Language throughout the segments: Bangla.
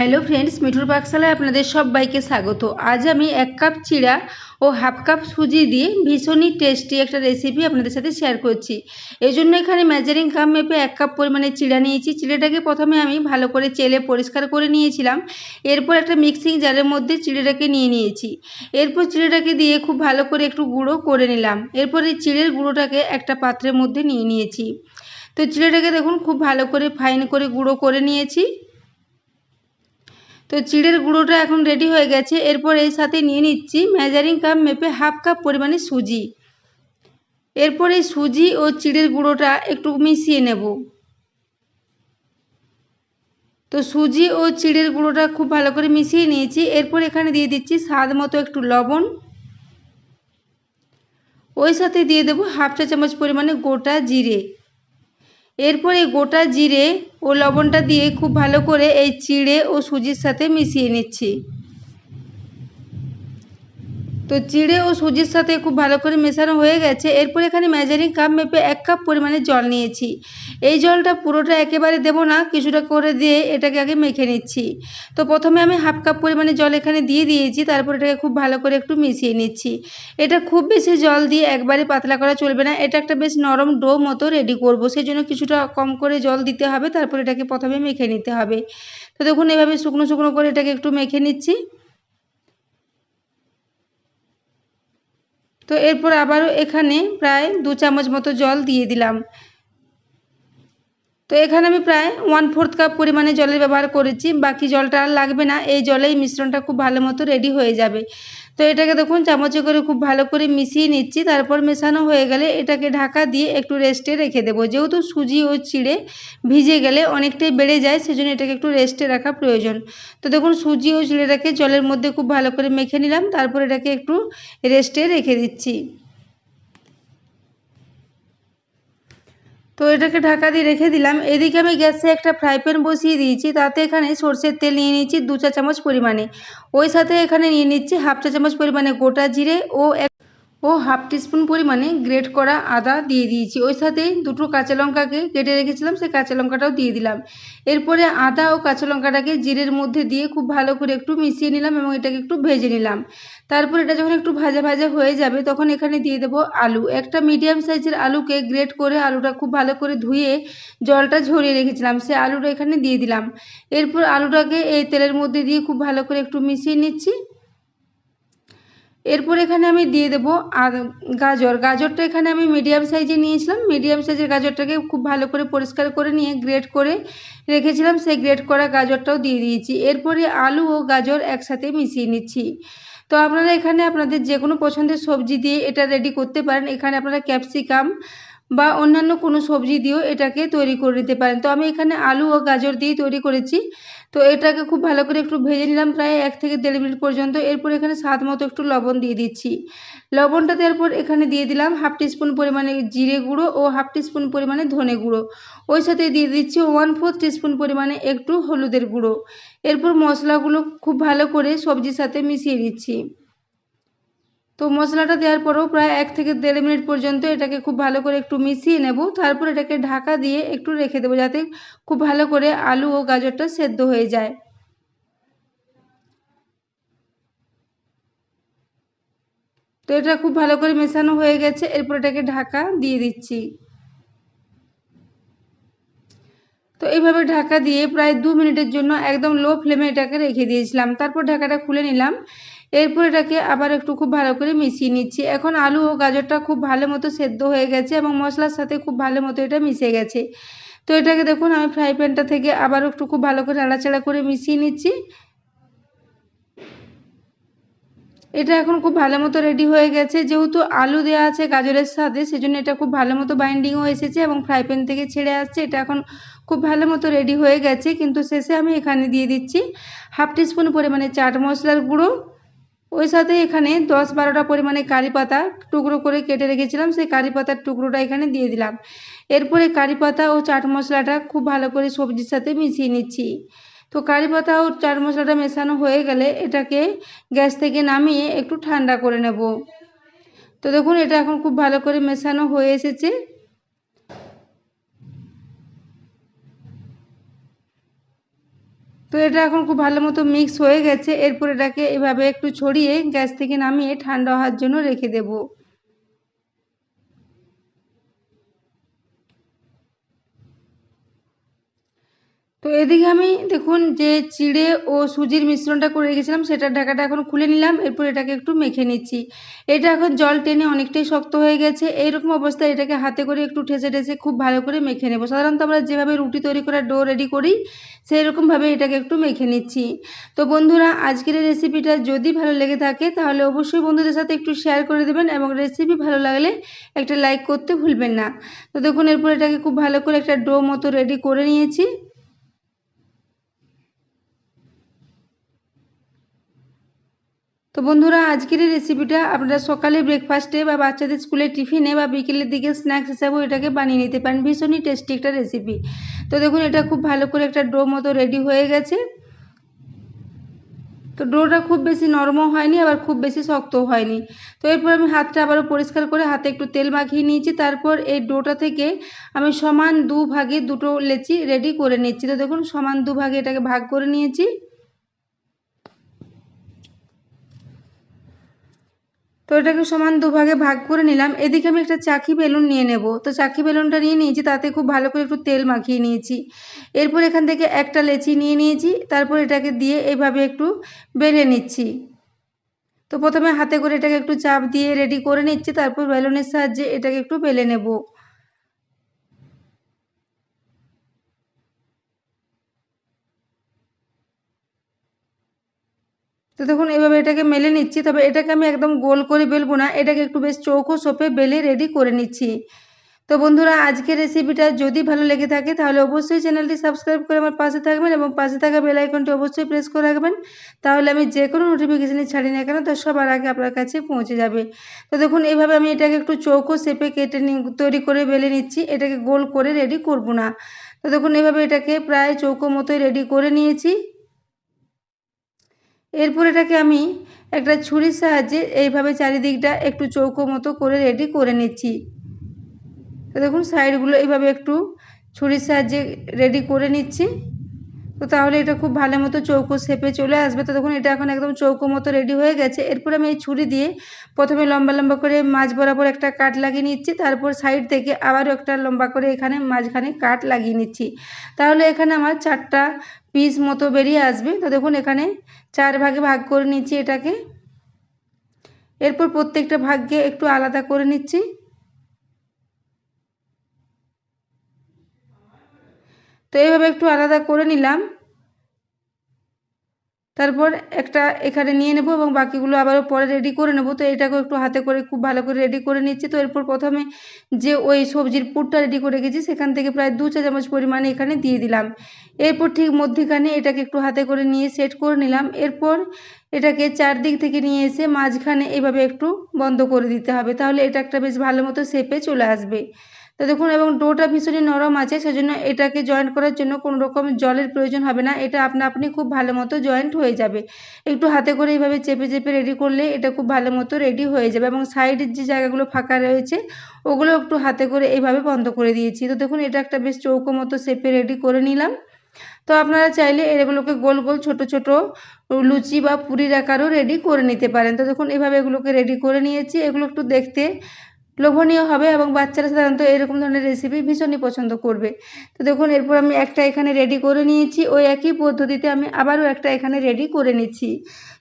হ্যালো ফ্রেন্ডস মিঠুর পাকশালায় আপনাদের সবাইকে স্বাগত। আজ আমি এক কাপ চিড়া ও হাফ কাপ সুজি দিয়ে ভীষণই টেস্টি একটা রেসিপি আপনাদের সাথে শেয়ার করছি। এই জন্য এখানে মেজারিং কাপ মেপে এক কাপ পরিমাণে চিড়া নিয়েছি। চিড়াটাকে প্রথমে আমি ভালো করে চেলে পরিষ্কার করে নিয়েছিলাম। এরপর একটা মিক্সিং জারের মধ্যে চিড়েটাকে নিয়ে নিয়েছি। এরপর চিড়েটাকে দিয়ে খুব ভালো করে একটু গুঁড়ো করে নিলাম। এরপর এই চিড়ের গুঁড়োটাকে একটা পাত্রের মধ্যে নিয়ে নিয়েছি। তো চিড়েটাকে দেখুন, খুব ভালো করে ফাইন করে গুঁড়ো করে নিয়েছি। তো চিড়ের গুঁড়োটা এখন রেডি হয়ে গেছে। এরপর এর সাথে নিয়ে নিচ্ছি মেজারিং কাপ মেপে হাফ কাপ পরিমাণে সুজি। এরপর এই সুজি ও চিড়ের গুঁড়োটা একটু মিশিয়ে নেব। তো সুজি ও চিড়ের গুঁড়োটা খুব ভালো করে মিশিয়ে নিয়েছি। এরপর এখানে দিয়ে দিচ্ছি স্বাদ মতো একটু লবণ। ওই সাথে দিয়ে দেবো হাফ চা চামচ পরিমাণে গোটা জিরে। এরপরে গোটা জিরে ও লবণটা দিয়ে খুব ভালো করে এই চিঁড়ে ও সুজির সাথে মিশিয়ে নিচ্ছি। তো চিড়ে ও সুজির সাথে খুব ভালো করে মেশানো হয়ে গেছে। এরপর এখানে মেজারিং কাপ মেপে এক কাপ পরিমাণে জল নিয়েছি। এই জলটা পুরোটা একেবারে দেব না, কিছুটা করে দিয়ে এটাকে আগে মেখে নিচ্ছি। তো প্রথমে আমি হাফ কাপ পরিমাণে জল এখানে দিয়ে দিয়েছি, তারপর এটাকে খুব ভালো করে একটু মিশিয়ে নিচ্ছি। এটা খুব বেশি জল দিয়ে একবারে পাতলা করা চলবে না, এটা একটা বেশ নরম ডো মতো রেডি করব সেই জন্য কিছুটা কম করে জল দিতে হবে, তারপর এটাকে প্রথমে মেখে নিতে হবে। তো দেখুন, এভাবে শুকনো শুকনো করে এটাকে একটু মেখে নিচ্ছি। তো এরপর আবারও এখানে প্রায় দু চামচ মতো জল দিয়ে দিলাম। তো এখানে আমি প্রায় ওয়ান ফোর্থ কাপ পরিমাণে জলের ব্যবহার করেছি। বাকি জলটা আর লাগবে না। এই জলেই মিশ্রণটা খুব ভালো মতো রেডি হয়ে যাবে। তো এটাকে দেখুন, চামচে করে খুব ভালো করে মিশিয়ে নিচ্ছি। তারপর মেশানো হয়ে গেলে এটাকে ঢাকা দিয়ে একটু রেস্টে রেখে দেবো। যেহেতু সুজি ও চিড়ে ভিজে গেলে অনেকটাই বেড়ে যায়, সেজন্য এটাকে একটু রেস্টে রাখা প্রয়োজন। তো দেখুন, সুজি ও চিড়েটাকে জলের মধ্যে খুব ভালো করে মেখে নিলাম। তারপর এটাকে একটু রেস্টে রেখে দিচ্ছি। তো এটাকে ঢাকা দিয়ে রেখে দিলাম। এদিকে আমি গ্যাসে একটা ফ্রাই প্যান বসিয়ে দিয়েছি। তাতে এখানে সর্ষের তেল নিয়ে নিচ্ছি দু চা চামচ পরিমাণে। ওই সাথে এখানে নিয়ে নিচ্ছি হাফ চা চামচ পরিমাণে গোটা জিরে ও এক ও হাফ টিস্পুন পরিমাণে গ্রেট করা আদা দিয়ে দিয়েছি। ওই সাথে দুটো কাঁচা লঙ্কাকে কেটে রেখেছিলাম, সেই কাঁচা লঙ্কাটাও দিয়ে দিলাম। এরপরে আদা ও কাঁচা লঙ্কাটাকে জিরের মধ্যে দিয়ে খুব ভালো করে একটু মিশিয়ে নিলাম এবং এটাকে একটু ভেজে নিলাম। তারপর এটা যখন একটু ভাজা ভাজা হয়ে যাবে, তখন এখানে দিয়ে দেবো আলু। একটা মিডিয়াম সাইজের আলুকে গ্রেট করে আলুটা খুব ভালো করে ধুয়ে জলটা ঝরিয়ে রেখেছিলাম, সে আলুটা এখানে দিয়ে দিলাম। এরপর আলুটাকে এই তেলের মধ্যে দিয়ে খুব ভালো করে একটু মিশিয়ে নিচ্ছি। এরপর এখানে আমি দিয়ে দেবো গাজর। গাজরটা এখানে আমি মিডিয়াম সাইজে নিয়েছিলাম। মিডিয়াম সাইজের গাজরটাকে খুব ভালো করে পরিষ্কার করে নিয়ে গ্রেট করে রেখেছিলাম। সেই গ্রেট করা গাজরটাও দিয়ে দিয়েছি। এরপরে আলু ও গাজর একসাথে মিশিয়ে নিচ্ছি। তো আপনারা এখানে আপনাদের যে কোনো পছন্দের সবজি দিয়ে এটা রেডি করতে পারেন। এখানে আপনারা ক্যাপসিকাম বা অন্যান্য কোনো সবজি দিয়েও এটাকে তৈরি করে নিতে পারেন। তো আমি এখানে আলু ও গাজর দিয়ে তৈরি করেছি। তো এটাকে খুব ভালো করে একটু ভেজে নিলাম প্রায় এক থেকে দেড় মিনিট পর্যন্ত। এরপর এখানে স্বাদ মতো একটু লবণ দিয়ে দিচ্ছি। লবণটা দেওয়ার পর এখানে দিয়ে দিলাম হাফ টিস্পুন পরিমাণে জিরে গুঁড়ো ও হাফ টিস্পুন পরিমাণে ধনে গুঁড়ো। ওই সাথে দিয়ে দিচ্ছি ওয়ান ফোর্থ টিস্পুন পরিমাণে একটু হলুদের গুঁড়ো। এরপর মশলাগুলো খুব ভালো করে সবজির সাথে মিশিয়ে দিচ্ছি তো মশলাটা দেওয়ার পরেও প্রায় এক থেকে দেড় মিনিট পর্যন্ত এটাকে খুব ভালো করে একটু মিশিয়ে নেব। তারপর এটাকে ঢাকা দিয়ে একটু রেখে দেবো যাতে খুব ভালো করে আলু ও গাজরটা সেদ্ধ হয়ে যায়। তো এটা খুব ভালো করে মেশানো হয়ে গেছে। এরপর এটাকে ঢাকা দিয়ে দিচ্ছি। তো এইভাবে ঢাকা দিয়ে প্রায় দু মিনিটের জন্য একদম লো ফ্লেমে এটাকে রেখে দিয়েছিলাম। তারপর ঢাকাটা খুলে নিলাম। এরপর এটাকে আবার একটু খুব ভালো করে মিশিয়ে নিচ্ছি। এখন আলু ও গাজরটা খুব ভালো মতো সেদ্ধ হয়ে গেছে এবং মশলার সাথে খুব ভালো মতো এটা মিশে গেছে। তো এটাকে দেখুন, আমি ফ্রাই প্যানটা থেকে আবার একটু খুব ভালো করে নাড়াচাড়া করে মিশিয়ে নিচ্ছি। এটা এখন খুব ভালো মতো রেডি হয়ে গেছে। যেহেতু আলু দেওয়া আছে গাজরের সাথে, সেজন্য এটা খুব ভালো মতো বাইন্ডিংও এসেছে এবং ফ্রাই প্যান থেকে ছেড়ে আসছে। এটা এখন খুব ভালো মতো রেডি হয়ে গেছে, কিন্তু শেষে আমি এখানে দিয়ে দিচ্ছি হাফ টিস্পুন পরিমাণে চাট মশলার গুঁড়ো। ওই সাথে এখানে দশ বারোটা পরিমাণে কারি পাতা টুকরো করে কেটে রেখেছিলাম, সেই কারি পাতার টুকরোটা এখানে দিয়ে দিলাম। এরপরে কারি পাতা ও চাট মশলাটা খুব ভালো করে সবজির সাথে মিশিয়ে নিচ্ছি। তো কারি পাতা ও চাট মশলাটা মেশানো হয়ে গেলে এটাকে গ্যাস থেকে নামিয়ে একটু ঠান্ডা করে নেব। তো দেখুন, এটা এখন খুব ভালো করে মেশানো হয়ে এসেছে। তো এটা এখন খুব ভালো মতো মিক্স হয়ে গেছে। এরপর এটাকে এভাবে একটু ছড়িয়ে গ্যাস থেকে নামিয়ে ঠান্ডা হওয়ার জন্য রেখে দেবো। তো এদিকে আমি দেখুন যে চিড়ে ও সুজির মিশ্রণটা করে রেখেছিলাম সেটার ঢাকাটা এখন খুলে নিলাম, এরপর এটাকে একটু মেখে নিচ্ছি। এটা এখন জল টেনে অনেকটাই শক্ত হয়ে গেছে, এইরকম অবস্থায় এটাকে হাতে করে একটু ঠেসে ঠেসে খুব ভালো করে মেখে নেব। সাধারণত আমরা যেভাবে রুটি তৈরি করার ডো রেডি করি সেই রকমভাবে এটাকে একটু মেখে নিচ্ছি। তো বন্ধুরা, আজকের এই রেসিপিটা যদি ভালো লেগে থাকে, তাহলে অবশ্যই বন্ধুদের সাথে একটু শেয়ার করে দেবেন এবং রেসিপি ভালো লাগলে একটা লাইক করতে ভুলবেন না। তো দেখুন, এরপর এটাকে খুব ভালো করে একটা ডো মতো রেডি করে নিয়েছি। তো বন্ধুরা, আজকের এই রেসিপিটা আপনারা সকালে ব্রেকফাস্টে বা বাচ্চাদের স্কুলে টিফিনে বা বিকেলের দিকে স্ন্যাক্স হিসাবেও এটাকে বানিয়ে নিতে পারেন। ভীষণই টেস্টি একটা রেসিপি তো দেখুন, এটা খুব ভালো করে একটা ডো মতো রেডি হয়ে গেছে। তো ডোটা খুব বেশি নরমও হয়নি, আবার খুব বেশি শক্তও হয়নি। তো এরপর আমি হাতটা আবারও পরিষ্কার করে হাতে একটু তেল মাখিয়ে নিয়েছি। তারপর এই ডোটা থেকে আমি সমান দু ভাগে দুটো লেচি রেডি করে নিচ্ছি। তো দেখুন, সমান দু ভাগে এটাকে ভাগ করে নিয়েছি। তো এটাকে সমান দুভাগে ভাগ করে নিলাম। এদিকে আমি একটা চাকি বেলুন নিয়ে নেব। তো চাকি বেলুনটা নিয়ে নিয়েছি, তাতে খুব ভালো করে একটু তেল মাখিয়ে নিয়েছি। এরপর এখান থেকে একটা লেচি নিয়ে নিয়েছি, তারপর এটাকে দিয়ে এইভাবে একটু বেলে নিচ্ছি। তো প্রথমে হাতে করে এটাকে একটু চাপ দিয়ে রেডি করে নিচ্ছি, তারপর বেলুনের সাহায্যে এটাকে একটু বেলে নেব। তো দেখুন, এভাবে এটাকে মেলে নিচ্ছি। তবে এটাকে আমি একদম গোল করে বেলবো না। এটাকে একটু বেশ চৌকো সোপে বেলে রেডি করে নিচ্ছি। তো বন্ধুরা, আজকের রেসিপিটা যদি ভালো লেগে থাকে, তাহলে অবশ্যই চ্যানেলটি সাবস্ক্রাইব করে আমার পাশে থাকবেন এবং পাশে থাকা বেল আইকনটি অবশ্যই প্রেস করে রাখবেন। তাহলে আমি যে কোনো নোটিফিকেশানই ছাড়ি না কেন, তো সবার আগে আপনার কাছে পৌঁছে যাবে। তো দেখুন এইভাবে আমি এটাকে একটু চৌকো শেপে কেটে তৈরি করে বেলে নিচ্ছি। এটাকে গোল করে রেডি করব না। তো দেখুন, এভাবে এটাকে প্রায় চৌকো মতোই রেডি করে নিয়েছি। এরপর এটাকে আমি একটা ছুরির সাহায্যে এইভাবে চারিদিকটা একটু চৌকো মতো করে রেডি করে নিচ্ছি। দেখুন সাইডগুলো এইভাবে একটু ছুরির সাহায্যে রেডি করে নিচ্ছি। তো তাহলে এটা খুব ভালো মতো চৌকো শেপে চলে আসবে। তো দেখুন, এটা এখন একদম চৌকো মতো রেডি হয়ে গেছে। এরপর আমি এই ছুরি দিয়ে প্রথমে লম্বা লম্বা করে মাছ বরাবর একটা কাট লাগিয়ে নিচ্ছি। তারপর সাইড থেকে আবারও একটা লম্বা করে এখানে মাঝখানে কাট লাগিয়ে নিচ্ছি। তাহলে এখানে আমার চারটা পিস মতো বেরিয়ে আসবে। তো দেখুন, এখানে চার ভাগে ভাগ করে নিচ্ছি এটাকে। এরপর প্রত্যেকটা ভাগকে একটু আলাদা করে নিচ্ছি। তো এইভাবে একটু আলাদা করে নিলাম। তারপর একটা এখানে নিয়ে নেব এবং বাকিগুলো আবারও পরে রেডি করে নেব। তো এটাকেও একটু হাতে করে খুব ভালো করে রেডি করে নিচ্ছি। তো এরপর প্রথমে যে ওই সবজির পুরটা রেডি করে গেছি সেখান থেকে প্রায় দু চা চামচ পরিমাণে এখানে দিয়ে দিলাম। এরপর ঠিক মধ্যিখানে এটাকে একটু হাতে করে নিয়ে সেট করে নিলাম। এরপর এটাকে চারদিক থেকে নিয়ে এসে মাঝখানে এইভাবে একটু বন্ধ করে দিতে হবে। তাহলে এটা একটা বেশ ভালো মতো শেপে চলে আসবে। তো দেখুন, এবং ডোটা ভীষণই নরম আছে, সেজন্য এটাকে জয়েন্ট করার জন্য কোনো রকম জলের প্রয়োজন হবে না। এটা আপনা আপনি খুব ভালো মতো জয়েন্ট হয়ে যাবে। একটু হাতে করে এইভাবে চেপে চেপে রেডি করলে এটা খুব ভালো মতো রেডি হয়ে যাবে, এবং সাইডের যে জায়গাগুলো ফাঁকা রয়েছে, ওগুলো একটু হাতে করে এইভাবে বন্ধ করে দিয়েছি। তো দেখুন, এটা একটা বেশ চৌকো মতো শেপে রেডি করে নিলাম। তো আপনারা চাইলে এগুলোকে গোল গোল ছোট ছোট লুচি বা পুরির আকারও রেডি করে নিতে পারেন। তো দেখুন এভাবে এগুলোকে রেডি করে নিয়েছি। এগুলো একটু দেখতে লোভনীয় হবে এবং বাচ্চারা সাধারণত এরকম ধরনের রেসিপি ভীষণই পছন্দ করবে। তো দেখুন, এরপর আমি একটা এখানে রেডি করে নিয়েছি। ওই একই পদ্ধতিতে আমি আবারও একটা এখানে রেডি করে নিচ্ছি।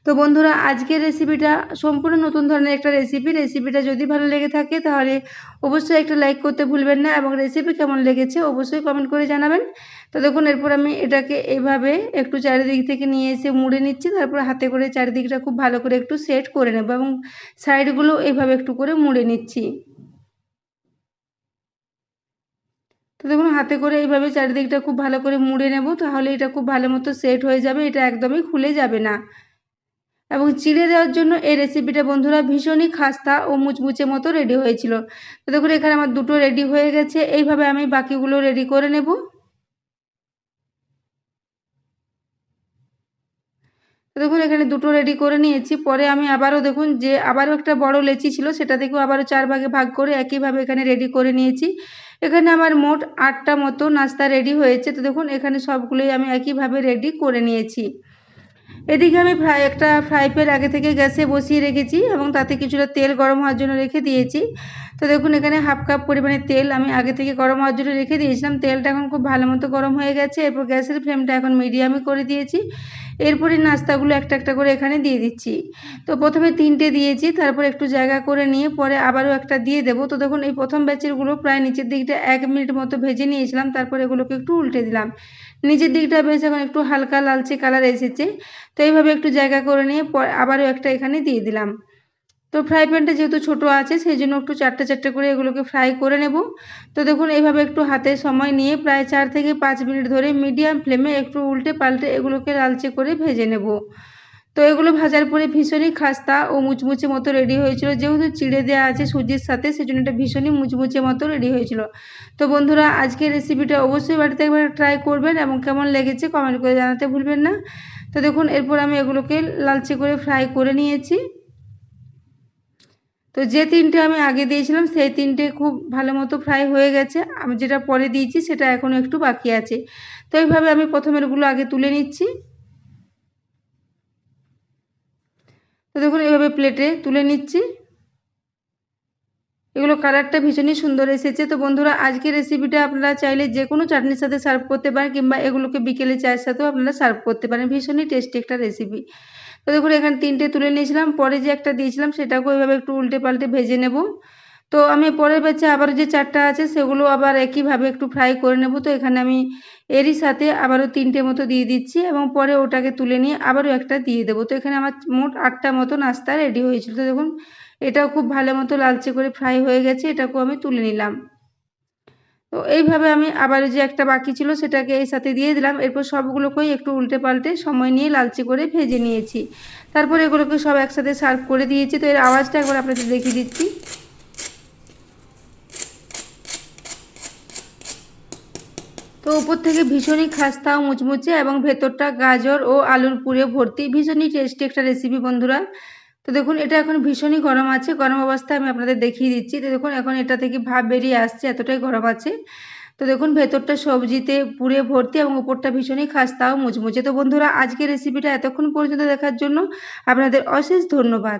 তো বন্ধুরা, আজকের রেসিপিটা সম্পূর্ণ নতুন ধরনের একটা রেসিপি রেসিপিটা যদি ভালো লেগে থাকে, তাহলে অবশ্যই একটা লাইক করতে ভুলবেন না এবং রেসিপি কেমন লেগেছে অবশ্যই কমেন্ট করে জানাবেন। তো দেখুন, এরপর আমি এটাকে এভাবে একটু চারিদিক থেকে নিয়ে এসে মুড়ে নিচ্ছি। তারপর হাতে করে চারিদিকটা খুব ভালো করে একটু সেট করে নেব এবং সাইডগুলো এভাবে একটু করে মুড়ে নিচ্ছি। তো দেখুন, হাতে করে এইভাবে চারিদিকটা খুব ভালো করে মুড়ে নেব, তাহলে এটা খুব ভালো মতো সেট হয়ে যাবে, এটা একদমই খুলে যাবে না। এবং চিড়ে দেওয়ার জন্য এই রেসিপিটা বন্ধুরা ভীষণই খাস্তা ও মুচমুচে মতো রেডি হয়েছিল। তো দেখুন, এখানে আমার দুটো রেডি হয়ে গেছে, এইভাবে আমি বাকিগুলো রেডি করে নেব। দেখুন, এখানে দুটো রেডি করে নিয়েছি। পরে আমি আবারও দেখুন যে আবারও একটা বড় লেচি ছিল, সেটা থেকেও আবারও চার ভাগে ভাগ করে একইভাবে এখানে রেডি করে নিয়েছি। এখানে আমার মোট আটটা মতো নাস্তা রেডি হয়েছে। তো দেখুন, এখানে সবগুলোই আমি একইভাবে রেডি করে নিয়েছি। এদিকে আমি ফ্রাই একটা ফ্রাই আগে থেকে গ্যাসে বসিয়ে রেখেছি এবং তাতে কিছুটা তেল গরম হওয়ার জন্য রেখে দিয়েছি। তো দেখুন, এখানে হাফ কাপ পরিমাণে তেল আমি আগে থেকে গরম হওয়ার জন্য রেখে দিয়েছিলাম। তেলটা এখন খুব ভালো মতো গরম হয়ে গেছে। এরপর গ্যাসের ফ্লেমটা এখন মিডিয়ামে করে দিয়েছি। এরপরে নাস্তাগুলো একটা একটা করে এখানে দিয়ে দিচ্ছি। তো প্রথমে তিনটে দিয়েছি, তারপর একটু জায়গা করে নিয়ে পরে আবারও একটা দিয়ে দেবো। তো দেখুন, এই প্রথম ব্যাচেরগুলো প্রায় নিচের দিকটা এক মিনিট মতো ভেজে নিয়েছিলাম, তারপর এগুলোকে একটু উল্টে দিলাম। নিচের দিকটা বেশ এখন একটু হালকা লালচে কালার এসেছে। তো এইভাবে একটু জায়গা করে নিয়ে আবারও একটা এখানে দিয়ে দিলাম। তো ফ্রাই প্যানটা যেহেতু ছোট আছে, সেই জন্য একটু চারটে চারটে করে এগুলোকে ফ্রাই করে নেব। তো দেখুন, এইভাবে একটু হাতে সময় নিয়ে প্রায় চার থেকে পাঁচ মিনিট ধরে মিডিয়াম ফ্লেমে একটু উল্টে পাল্টে এগুলোকে লালচে করে ভেজে নেব। তো এগুলো ভাজার পরে ভীষণই খাস্তা ও মুচমুচে মতো রেডি হয়েছিল। যেহেতু চিড়ে দেওয়া আছে সুজির সাথে, সেজন্য এটা ভীষণই মুচমুচে মতো রেডি হয়েছিল। তো বন্ধুরা, আজকের রেসিপিটা অবশ্যই বাড়িতে একবার ট্রাই করবেন এবং কেমন লেগেছে কমেন্ট করে জানাতে ভুলবেন না। তো দেখুন, এরপর আমি এগুলোকে লালচে করে ফ্রাই করে নিয়েছি। তো যে তিনটে আমি আগে দিয়েছিলাম, সেই তিনটে খুব ভালো মতো ফ্রাই হয়ে গেছে। আমি যেটা পরে দিয়েছি, সেটা এখনও একটু বাকি আছে। তো এইভাবে আমি প্রথমেরগুলো আগে তুলে নিচ্ছি। তো দেখুন এভাবে প্লেটে তুলে নিচ্ছি। এগুলো কালারটা ভীষণই সুন্দর এসেছে। তো বন্ধুরা, আজকের রেসিপিটা আপনারা চাইলে যে কোনো চাটনির সাথে সার্ভ করতে পারেন, কিংবা এগুলোকে বিকেলে চায়ের সাথেও আপনারা সার্ভ করতে পারেন। ভীষণই টেস্টি একটা রেসিপি তো দেখুন, এখানে তিনটে তুলে নিয়েছিলাম, পরে যে একটা দিয়েছিলাম সেটাকেও এভাবে একটু উল্টে পাল্টে ভেজে নেব। তো আমি পরের ব্যাচে আবারও যে চারটা আছে সেগুলো আবার একইভাবে একটু ফ্রাই করে নেব। তো এখানে আমি এরই সাথে আবারও তিনটে মতো দিয়ে দিচ্ছি এবং পরে ওটাকে তুলে নিয়ে আবারও একটা দিয়ে দেবো। তো এখানে আমার মোট আটটা মতো নাস্তা রেডি হয়েছিল। তো দেখুন, এটাও খুব ভালো মতো লালচে করে ফ্রাই হয়ে গেছে, এটাকেও আমি তুলে নিলাম। তো এইভাবে আমি আবার যে একটা বাকি ছিল সেটাকে এই সাথে দিয়ে দিলাম। এরপর সবগুলোকেই একটু উল্টে পাল্টে সময় নিয়ে লালচে করে ভেজে নিয়েছি। তারপর এগুলোকে সব একসাথে সার্ভ করে দিয়েছি। তো এর আওয়াজটা একবার আপনাদের দেখিয়ে দিচ্ছি। তো উপর থেকে ভীষণই খাস্তা ও মুচমুচে এবং ভেতরটা গাজর ও আলুর পুরে ভর্তি। ভীষণই টেস্টি একটা রেসিপি বন্ধুরা। তো দেখুন, এটা এখন ভীষণই গরম আছে। গরম অবস্থায় আমি আপনাদের দেখিয়ে দিচ্ছি। তো দেখুন, এখন এটা থেকে ভাব বেরিয়ে আসছে, এতটাই গরম আছে। তো দেখুন, ভেতরটা সবজিতে পুরে ভর্তি এবং উপরটা ভীষণই খাস্তাও মুচমুচে। তো বন্ধুরা আজকে রেসিপিটা এতক্ষণ পর্যন্ত দেখার জন্য আপনাদের অশেষ ধন্যবাদ।